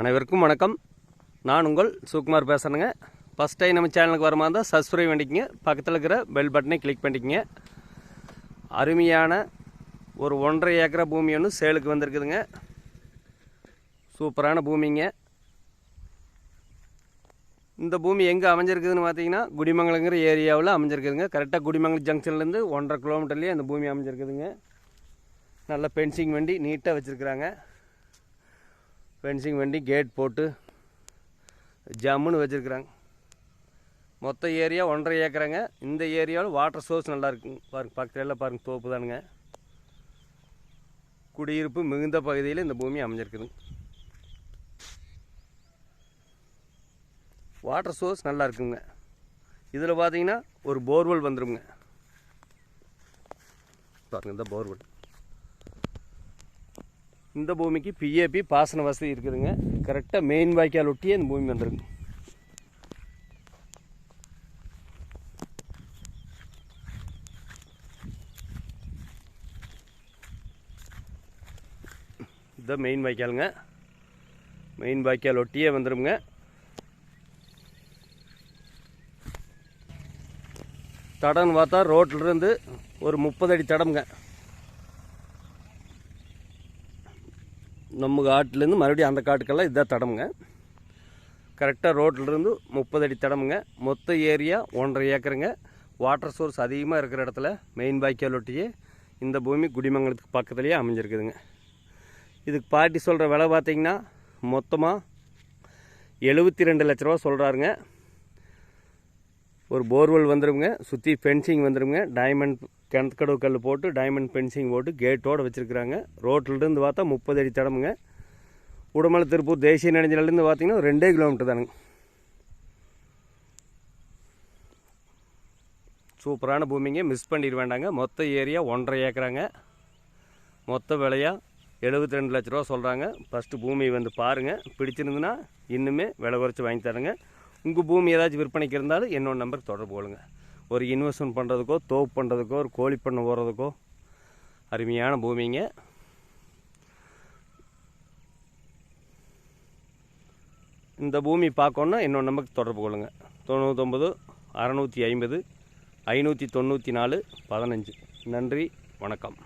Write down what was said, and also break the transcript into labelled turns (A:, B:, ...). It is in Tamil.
A: அனைவருக்கும் வணக்கம். நான் உங்கள் சுகுமார் பேசுகிறேங்க ஃபஸ்ட் டைம் நம்ம சேனலுக்கு வர மாதிரி இருந்தால் சப்ஸ்கிரைப் பண்ணிக்கங்க. பக்கத்தில் இருக்கிற பெல் பட்டனை கிளிக் பண்ணிக்கங்க. அருமையான ஒரு ஒன்றரை ஏக்கரா பூமி ஒன்று சேலுக்கு வந்திருக்குதுங்க. சூப்பரான பூமிங்க. இந்த பூமி எங்கே அமைஞ்சிருக்குதுன்னு பார்த்தீங்கன்னா குடிமங்கலங்கிற ஏரியாவில் அமைஞ்சிருக்குதுங்க. கரெக்டாக குடிமங்கலம் ஜங்ஷன்லேருந்து ஒன்றரை கிலோமீட்டர்லேயே அந்த பூமி அமைஞ்சிருக்குதுங்க. நல்ல பென்சிங் வண்டி நீட்டாக வச்சுருக்குறாங்க. ஃபென்சிங் வண்டி கேட் போட்டு ஜம்முன்னு வச்சுருக்குறாங்க. மொத்த ஏரியா ஒன்றரை ஏக்கராங்க. இந்த ஏரியாவில் வாட்டர் சோர்ஸ் நல்லா இருக்குங்க பாருங்கள் பக்கத்தில் எல்லாம் பாருங்க தோப்பு தானுங்க. குடியிருப்பு மிகுந்த பகுதியில் இந்த பூமி அமைஞ்சிருக்குதுங்க வாட்டர் சோர்ஸ் நல்லா இருக்குங்க. இதில் பார்த்தீங்கன்னா ஒரு போர்வெல் வந்துடுங்க பாருங்க இந்த போர்வெல் இந்த பூமிக்கு பிஏபி பாசன வசதி இருக்குதுங்க. கரெக்டாக மெயின் வாய்க்கால் ஒட்டியே இந்த பூமி வந்துருங்க இதுதான் மெயின் வாய்க்காலுங்க. மெயின் வாய்க்கால் ஒட்டியே வந்துருங்க தடம்னு பார்த்தா ரோட்டிலிருந்து ஒரு முப்பது அடி தடம்ங்க. நம்ம காட்டுலேருந்து மறுபடியும் அந்த காட்டுக்கெல்லாம் இதுதான் தடமுங்க. கரெக்டாக ரோட்டிலேருந்து முப்பது அடி தடமுங்க. மொத்த ஏரியா ஒன்றரை ஏக்கருங்க. வாட்டர் சோர்ஸ் அதிகமாக இருக்கிற இடத்துல மெயின் பாய்க்கால் ஒட்டியே இந்த பூமி குடிமங்கலத்துக்கு பக்கத்துலேயே அமைஞ்சிருக்குதுங்க. இதுக்கு பாட்டி சொல்கிற விலை பார்த்தீங்கன்னா மொத்தமாக எழுபத்தி ரெண்டு லட்ச ரூபா சொல்கிறாருங்க ஒரு போர்வெல் வந்துடுங்க சுற்றி ஃபென்சிங் வந்துடுங்க டைமண்ட் கிணத்துக்கடவு கல் போட்டு டைமண்ட் பென்சிங் போட்டு கேட்டோடு வச்சுருக்குறாங்க. ரோட்டிலேருந்து பார்த்தா முப்பது அடி தடமுங்க. உடமலை திருப்பூர் தேசிய நெடுஞ்சாலையிலேருந்து பார்த்தீங்கன்னா ரெண்டே கிலோமீட்டர் தானுங்க. சூப்பரான பூமிங்க. மிஸ் பண்ணிட வேண்டாங்க. மொத்த ஏரியா ஒன்றரை ஏக்கராங்க. மொத்த விலையாக எழுபத்தி ரெண்டு லட்ச ரூபா சொல்கிறாங்க ஃபஸ்ட்டு பூமி வந்து பாருங்கள் பிடிச்சிருந்துன்னா இன்னுமே விலை குறைச்சி வாங்கி தரேங்க. உங்கள் பூமி ஏதாச்சும் விற்பனைக்கு இருந்தாலும் என்னோட நம்பருக்கு தொடர்பு கொள்ளுங்கள் ஒரு இன்வெஸ்ட்மெண்ட் பண்ணுறதுக்கோ தோப்பு பண்ணுறதுக்கோ ஒரு கோழி பண்ண போகிறதுக்கோ அருமையான பூமிங்க. இந்த பூமி பார்க்கணுன்னா இன்னொரு நம்பருக்கு தொடர்பு கொள்ளுங்க. தொண்ணூத்தொம்பது அறநூற்றி ஐம்பது ஐநூற்றி தொண்ணூற்றி நாலு பதினஞ்சு. நன்றி வணக்கம்.